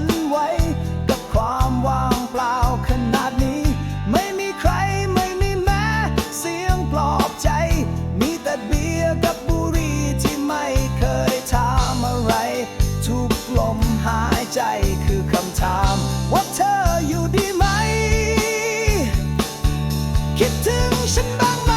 นไว้ กับความว่างเปล่าขนาดนี้ ไม่มีใครไม่มีแม้เสียงปลอบใจ มีแต่เบียร์กับบุหรี่ที่ไม่เคยถามอะไร ทุกลมหายใจคือคำถาม ว่าเธออยู่ดีไหม คิดถึงฉันบ้างไหม